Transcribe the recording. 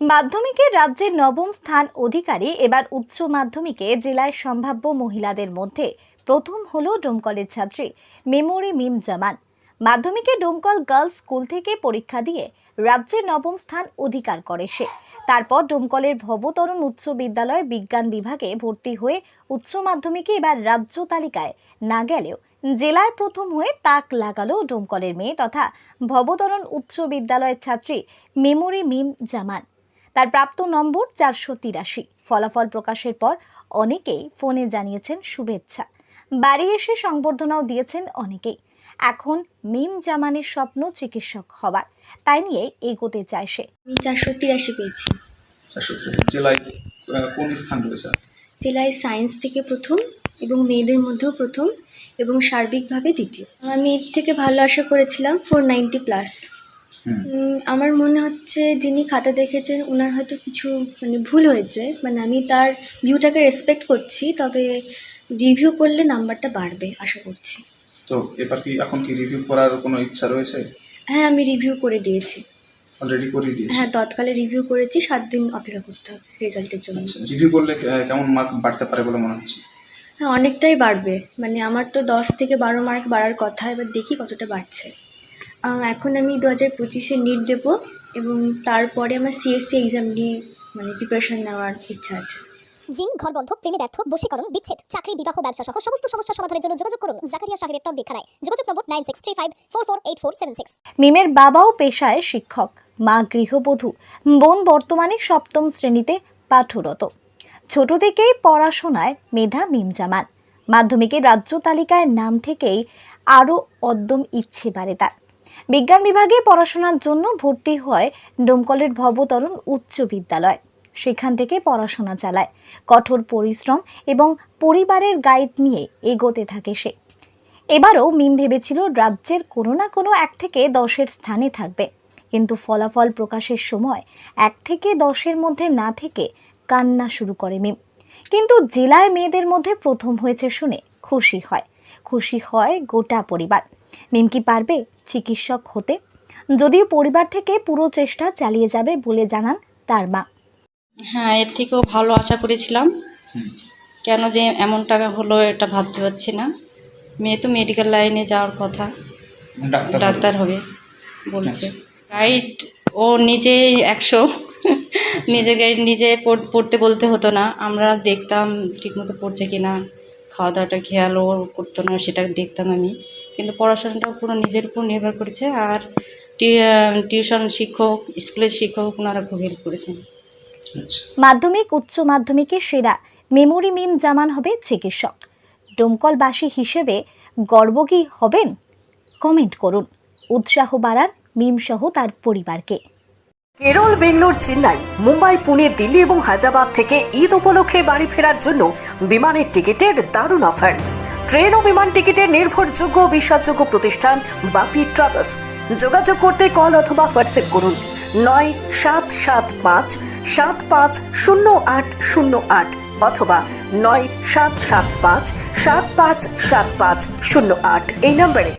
মাধ্যমিকে রাজ্যের নবম স্থান অধিকারী এবার উচ্চ মাধ্যমিকে জেলায় সম্ভাব্য মহিলাদের মধ্যে প্রথম হল ডোমকলের ছাত্রী মেমোরি মিম জামান। মাধ্যমিকে ডোমকল গার্লস স্কুল থেকে পরীক্ষা দিয়ে রাজ্যের নবম স্থান অধিকার করে সে। তারপর ডোমকলের ভবতরণ উচ্চ বিদ্যালয় বিজ্ঞান বিভাগে ভর্তি হয়ে উচ্চ মাধ্যমিকে এবার রাজ্য তালিকায় না গেলেও জেলায় প্রথম হয়ে তাক লাগালো ডোমকলের মেয়ে তথা ভবতরণ উচ্চ বিদ্যালয়ের ছাত্রী মেমোরি মিম জামান। তার প্রাপ্ত নম্বর চারশো তিরাশি। ফলাফল প্রকাশের পর অনেকেই ফোনে জানিয়েছেন শুভেচ্ছা। বাড়ি এসে সংবর্ধনাও দিয়েছেন অনেকেই। এখন মিম জামানের স্বপ্ন চিকিৎসক হবার। তাই নিয়ে এগোতে চায় সে। আমি চারশো তিরাশি পেয়েছি। জেলায় কোন স্থান রয়েছে? জেলায় সায়েন্স থেকে প্রথম এবং মেয়েদের মধ্যেও প্রথম এবং সার্বিকভাবে দ্বিতীয়। আমি এর থেকে ভালো আশা করেছিলাম ফোর নাইনটি প্লাস। আমার মনে হচ্ছে যিনি খাতা দেখেছেন ওনার হয়তো কিছু মানে ভুল হয়েছে। মানে আমি তার ভিউটাকে রেসপেক্ট করছি তবে রিভিউ করলে নাম্বারটা বাড়বে আশা করছি। তো এবার কি এখন কি রিভিউ করার কোনো ইচ্ছা রয়েছে? হ্যাঁ আমি রিভিউ করে দিয়েছি। অলরেডি করে দিয়েছি? হ্যাঁ তৎকালে রিভিউ করেছি সাত দিন অপেক্ষা করতে হবে রেজাল্টের জন্য। আচ্ছা রিভিউ করলে কেমন মার্ক বাড়তে পারে বলে মনে হচ্ছে? হ্যাঁ অনেকটাই বাড়বে। মানে আমার তো দশ থেকে বারো মার্ক বাড়ার কথা এবার দেখি কতটা বাড়ছে। এখন আমি দু হাজার পঁচিশে নিট দেবো এবং তারপরে আমার সিএসসি এক্সাম নিয়ে মানে প্রিপারেশন নেওয়ার ইচ্ছা আছে। জিন ঘর বন্ধ প্রেমে ব্যর্থ বশীকরণ বিচ্ছেদ চাকরি বিবাহ ব্যবসা সহ সমস্ত সমস্যা সমাধানের জন্য যোগাযোগ করুন। জাকারিয়া শাহরের তদ্দিক খেলায় যোগাযোগ number nine six three five four four eight four seven six. মিমের বাবাও পেশায় শিক্ষক মা গৃহবধূ বোন বর্তমানে সপ্তম শ্রেণীতে পাঠরত। ছোট থেকেই পড়াশোনায় মেধা মিম জামান মাধ্যমিকের রাজ্য তালিকায় নাম থেকেই আরও অদ্যম ইচ্ছে বাড়ে তার। বিজ্ঞান বিভাগে পড়াশোনার জন্য ভর্তি হয় ডোমকলের ভবতরণ উচ্চ বিদ্যালয়। সেখান থেকে পড়াশোনা চালায়। কঠোর পরিশ্রম এবং পরিবারের গাইড নিয়ে এগোতে থাকে সে। এবারও মিম ভেবেছিল রাজ্যের কোনো না কোনো এক থেকে দশের স্থানে থাকবে। কিন্তু ফলাফল প্রকাশের সময় এক থেকে দশের মধ্যে না থেকে কান্না শুরু করে মিম। কিন্তু জেলায় মেয়েদের মধ্যে প্রথম হয়েছে শুনে খুশি হয়। খুশি হয় গোটা পরিবার। মিম কি পারবে? চিকিৎসক হতে। যদিও পরিবার থেকে পুরো চেষ্টা চালিয়ে যাবে বলে জানান তার মা। হ্যাঁ এর থেকেও ভালো আশা করেছিলাম। কেন যে এমন টাকা হলো এটা ভাবতে পারছি না। মেয়ে তো মেডিকেল লাইনে যাওয়ার কথা। ডাক্তার হবে। বলছে। আচ্ছা। গাইড ও নিজেই একশো। নিজের গাইড নিজে পড়তে বলতে হতো না। আমরা দেখতাম ঠিকমতো পড়ছে কিনা খাওয়া দাওয়াটা খেয়াল ও করতো না সেটা দেখতাম আমি। কিন্তু পড়াশোনাটাও পুরো নিজের উপর নির্ভর করেছে আর টিউশন শিক্ষক স্কুলের শিক্ষক ওনারা খুব হেল্প করেছেন। আচ্ছা। মাধ্যমিক উচ্চ মাধ্যমিকে সেরা মেমোরি মিম জামান হবে চিকিৎসক। ডোমকলবাসী হিসেবে গর্ব কি হবেন? কমেন্ট করুন। উৎসাহ বাড়ান মিম সহ তার পরিবারকে। কেরল বেঙ্গলোর চেন্নাই মুম্বাই পুনে দিল্লি এবং হায়দ্রাবাদ থেকে ঈদ উপলক্ষে বাড়ি ফেরার জন্য বিমানের টিকিটের দারুণ অফার। ট্রেন ও বিমান টিকিটের নির্ভরযোগ্য বিশ্বাসযোগ্য প্রতিষ্ঠান বাপি ট্রাভেলস। যোগাযোগ করতে কল অথবা হোয়াটসঅ্যাপ করুন। নয় সাত সাত পাঁচ সাত পাঁচ শূন্য আট শূন্য আট অথবা নয় সাত সাত পাঁচ সাত পাঁচ সাত পাঁচ শূন্য আট এই নম্বরে।